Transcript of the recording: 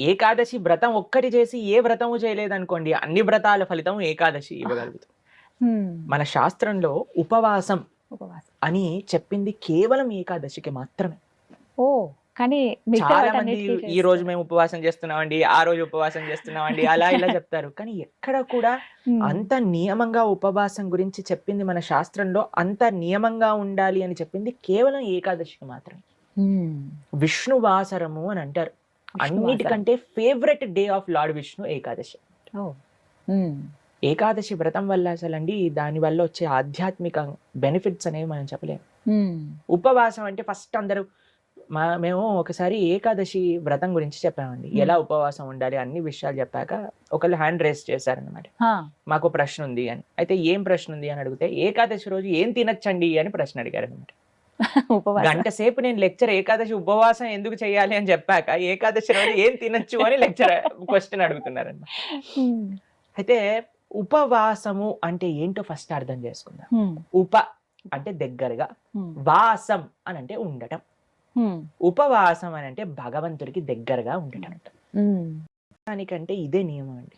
ఏకాదశి వ్రతం ఒక్కటి చేసి ఏ వ్రతము చేయలేదనుకోండి అన్ని వ్రతాల ఫలితం ఏకాదశి ఇవ్వగలుగుతాం. మన శాస్త్రంలో ఉపవాసం ఉపవాసం అని చెప్పింది కేవలం ఏకాదశికి మాత్రమే ఓ కానీ చాలా మంది ఈ. రోజు మేము ఉపవాసం చేస్తున్నామండి ఆ రోజు ఉపవాసం చేస్తున్నామండి అలా ఇలా చెప్తారు కానీ ఎక్కడ కూడా. అంత నియమంగా ఉపవాసం గురించి చెప్పింది మన శాస్త్రంలో అంత నియమంగా ఉండాలి అని చెప్పింది కేవలం ఏకాదశికి మాత్రమే హ్మ్. విష్ణు వాసరము అని అంటారు. అన్నిటికంటే favourite day of lord Vishnu Ekadashi. Ekadashi వ్రతం వల్ల అసలండి దాని వల్ల వచ్చే ఆధ్యాత్మిక బెనిఫిట్స్ అనేవి మనం చెప్పలేము. ఉపవాసం అంటే ఫస్ట్ అందరూ మా మేము ఒకసారి ఏకాదశి వ్రతం గురించి చెప్పామండి. ఎలా ఉపవాసం ఉండాలి అన్ని విషయాలు చెప్పాక ఒకళ్ళు హ్యాండ్ రేస్ చేశారనమాట. మాకు ప్రశ్న ఉంది అని అయితే ఏం ప్రశ్న ఉంది అని అడిగితే ఏకాదశి రోజు ఏం తినచ్చండి అని ప్రశ్న అడిగారు అనమాట ఉపవాసం గంట సేపు నేను లెక్చర్ ఏకాదశి ఉపవాసం ఎందుకు చేయాలి అని చెప్పాక ఏకాదశి రోజు ఏం తినచ్చు అని లెక్చర్ క్వశ్చన్ అడుగుతున్నారన్నమాట హ్మ్. అయితే ఉపవాసము అంటే ఏంటో ఫస్ట్ అర్థం చేసుకుందాం. ఉప అంటే దగ్గరగా. వాసం అని అంటే ఉండటం. ఉపవాసం అని అంటే భగవంతుడికి దగ్గరగా ఉండటం. దానికంటే ఇదే నియమం అండి